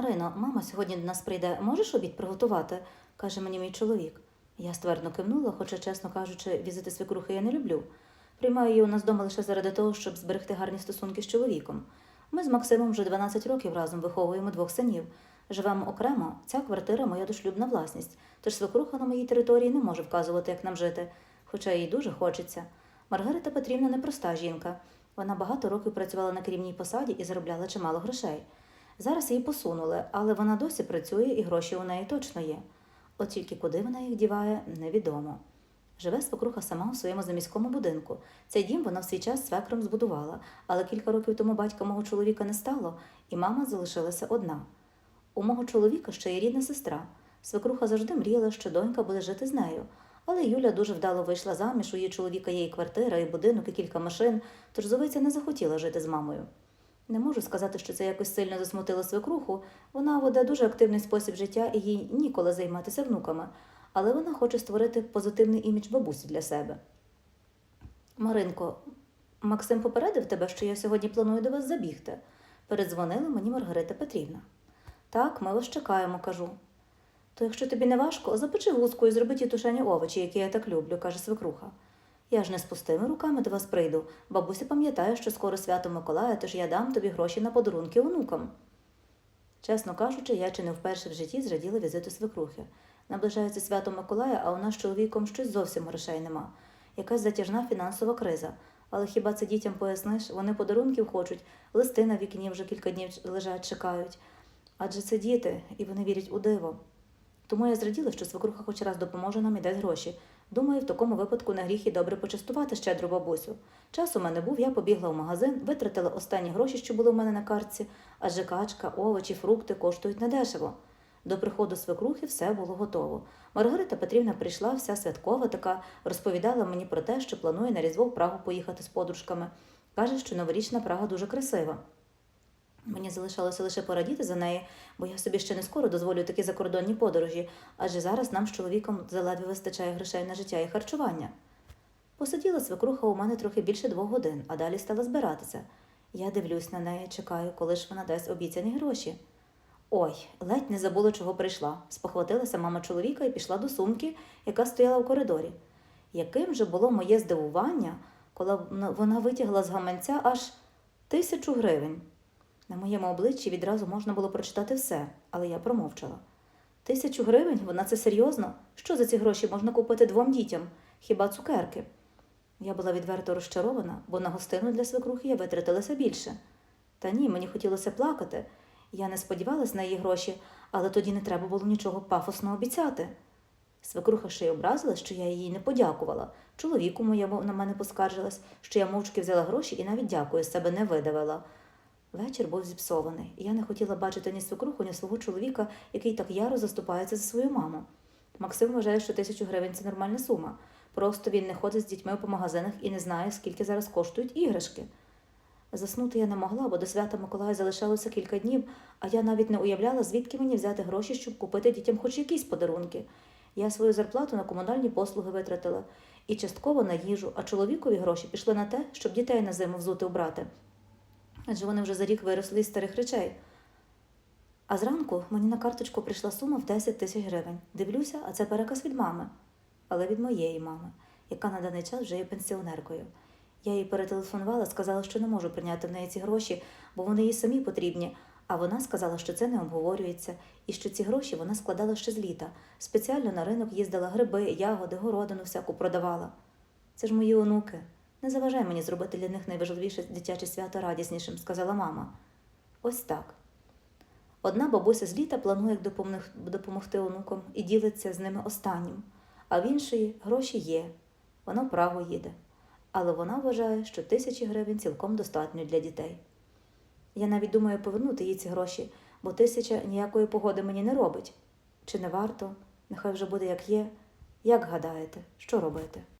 Марино, мама сьогодні до нас прийде. Можеш обід приготувати? каже мені мій чоловік. Я ствердно кивнула, хоча, чесно кажучи, візити свекрухи я не люблю. Приймаю її у нас вдома лише заради того, щоб зберегти гарні стосунки з чоловіком. Ми з Максимом вже 12 років разом виховуємо двох синів. Живемо окремо, ця квартира моя дошлюбна власність, тож свекруха на моїй території не може вказувати, як нам жити, хоча їй дуже хочеться. Маргарита Петрівна непроста жінка. Вона багато років працювала на керівній посаді і заробляла чимало грошей. Зараз її посунули, але вона досі працює і гроші у неї точно є. От тільки куди вона їх діває, невідомо. Живе свекруха сама у своєму заміському будинку. Цей дім вона в свій час свекром збудувала, але кілька років тому батька мого чоловіка не стало, і мама залишилася одна. У мого чоловіка ще є рідна сестра. Свекруха завжди мріяла, що донька буде жити з нею. Але Юля дуже вдало вийшла заміж, у її чоловіка є і квартира, і будинок, і кілька машин, тож Зовиця не захотіла жити з мамою. Не можу сказати, що це якось сильно засмутило свекруху. Вона веде дуже активний спосіб життя і їй ніколи займатися внуками, але вона хоче створити позитивний імідж бабусі для себе. Маринко, Максим попередив тебе, що я сьогодні планую до вас забігти. Передзвонила мені Маргарита Петрівна. Так, ми вас чекаємо, кажу. То якщо тобі не важко, запечи гуску і зроби ті тушені овочі, які я так люблю, каже свекруха. Я ж не з пустими руками до вас прийду. Бабуся пам'ятає, що скоро свято Миколая, тож я дам тобі гроші на подарунки онукам. Чесно кажучи, я чи не вперше в житті зраділа візиту свекрухи. Наближається свято Миколая, а у нас з чоловіком щось зовсім грошей нема. Якась затяжна фінансова криза. Але хіба це дітям поясниш? Вони подарунків хочуть, листи на вікні вже кілька днів лежать, чекають. Адже це діти, і вони вірять у диво. Тому я зраділа, що свекруха хоч раз допоможе нам і дасть гроші. Думаю, в такому випадку не гріх і добре почастувати щедру бабусю. Час у мене був, я побігла в магазин, витратила останні гроші, що були у мене на картці, адже качка, овочі, фрукти коштують недешево. До приходу свекрухи все було готово. Маргарита Петрівна прийшла вся святкова, така розповідала мені про те, що планує на Різдво в Прагу поїхати з подружками. Каже, що новорічна Прага дуже красива. Мені залишалося лише порадіти за неї, бо я собі ще не скоро дозволю такі закордонні подорожі, адже зараз нам з чоловіком заледве вистачає грошей на життя і харчування. Посиділа свекруха у мене трохи більше двох годин, а далі стала збиратися. Я дивлюсь на неї, чекаю, коли ж вона дасть обіцяні гроші. Ой, ледь не забула, чого прийшла. Спохватилася мама чоловіка і пішла до сумки, яка стояла в коридорі. Яким же було моє здивування, коли вона витягла з гаманця аж тисячу гривень. На моєму обличчі відразу можна було прочитати все, але я промовчала. Тисячу гривень? Вона це серйозно? Що за ці гроші можна купити двом дітям? Хіба цукерки? Я була відверто розчарована, бо на гостину для свекрухи я витратилася більше. Та ні, мені хотілося плакати. Я не сподівалась на її гроші, але тоді не треба було нічого пафосно обіцяти. Свекруха ще й образилась, що я їй не подякувала. Чоловіку моєму на мене поскаржилась, що я мовчки взяла гроші і навіть дякую себе не видавила. Вечір був зіпсований, і я не хотіла бачити ні свекруху, ні свого чоловіка, який так яро заступається за свою маму. Максим вважає, що тисячу гривень це нормальна сума. Просто він не ходить з дітьми по магазинах і не знає, скільки зараз коштують іграшки. Заснути я не могла, бо до свята Миколая залишалося кілька днів, а я навіть не уявляла, звідки мені взяти гроші, щоб купити дітям хоч якісь подарунки. Я свою зарплату на комунальні послуги витратила і частково на їжу, а чоловікові гроші пішли на те, щоб дітей на зиму взути убрати. Адже вони вже за рік виросли із старих речей. А зранку мені на карточку прийшла сума в 10 тисяч гривень. Дивлюся, а це переказ від мами, але від моєї мами, яка на даний час вже є пенсіонеркою. Я їй перетелефонувала, сказала, що не можу прийняти в неї ці гроші, бо вони їй самі потрібні. А вона сказала, що це не обговорюється, і що ці гроші вона складала ще з літа. Спеціально на ринок їздила гриби, ягоди, городину всяку продавала. Це ж мої онуки. Не заважай мені зробити для них найважливіше дитяче свято радіснішим, сказала мама. Ось так. Одна бабуся з літа планує допомогти онукам і ділиться з ними останнім, а в іншої гроші є. Вона в Прагу їде. Але вона вважає, що тисячі гривень цілком достатньо для дітей. Я навіть думаю повернути їй ці гроші, бо тисяча ніякої погоди мені не робить. Чи не варто? Нехай вже буде як є. Як гадаєте, що робити?